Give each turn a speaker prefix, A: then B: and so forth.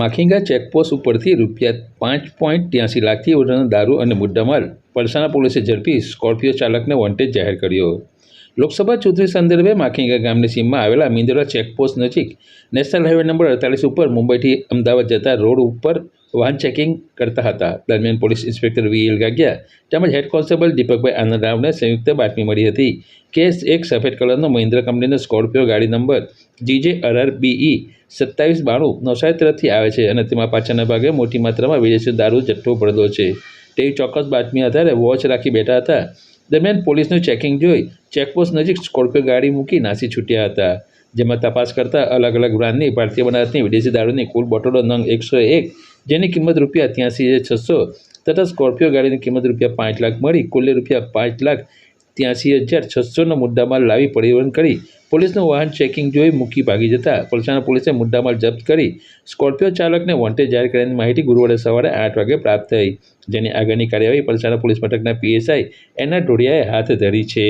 A: માખીંગા checkpost ઉપરથી રૂપિયા પાંચ પોઈન્ટ ત્યાંસી લાખથી વધુનો દારૂ અને મુદ્દામાલ પલસાણા પોલીસે ઝડપી સ્કોર્પિયો ચાલકને વોન્ટેડ જાહેર કર્યો. લોકસભા ચૂંટણી સંદર્ભે માખીંગા ગામની સીમમાં આવેલા મિંદોરા ચેકપોસ્ટ નજીક નેશનલ હાઈવે નંબર અડતાલીસ ઉપર મુંબઈથી અમદાવાદ જતા રોડ ઉપર વાહન ચેકિંગ કરતા હતા. દરમિયાન police inspector V L Gagiya તેમજ હેડ કોન્સ્ટેબલ દીપકભાઈ આનંદરાવને સંયુક્ત બાતમી મળી હતી. કે એક સફેદ કલરનો મહિન્દ્રા કંપનીનો સ્કોર્પિયો ગાડી નંબર જીજે અઢાર બીઈ સત્તાવીસ બાણું નવસારી તરફથી આવે છે અને તેમાં પાછળના ભાગે મોટી માત્રામાં વિદેશી દારૂ જથ્થો પડેલો છે. તેવી ચોક્કસ બાતમી આધારે વોચ રાખી બેઠા હતા. દરમિયાન પોલીસનું ચેકિંગ જોઈ ચેકપોસ્ટ નજીક સ્કોર્પિયો ગાડી મૂકી નાસી છૂટ્યા હતા. જેમાં તપાસ કરતા અલગ અલગ બ્રાન્ડની ભારતીય બનાવટની વિદેશી દારૂની કુલ બોટલો નંગ એકસો એક, જેની કિંમત રૂપિયા ત્યાંસી હજાર છસો, તથા સ્કોર્પિયો ગાડીની કિંમત રૂપિયા પાંચ લાખ મળી કુલે રૂપિયા પાંચ લાખ ત્યાંસી હજાર છસોના મુદ્દામાલ લાવી પરિવહન કરી પોલીસનું વાહન ચેકિંગ જોઈ મૂકી ભાગી જતા પલસાણા પોલીસે મુદ્દામાલ જપ્ત કરી સ્કોર્પિયો ચાલકને વોન્ટેડ જાહેર કર્યાની માહિતી ગુરુવારે સવારે આઠ વાગે પ્રાપ્ત થઈ. જેની આગળની કાર્યવાહી પલસાણા પોલીસ મથકના પીએસઆઈ એના ઢોડિયાએ હાથ ધરી છે.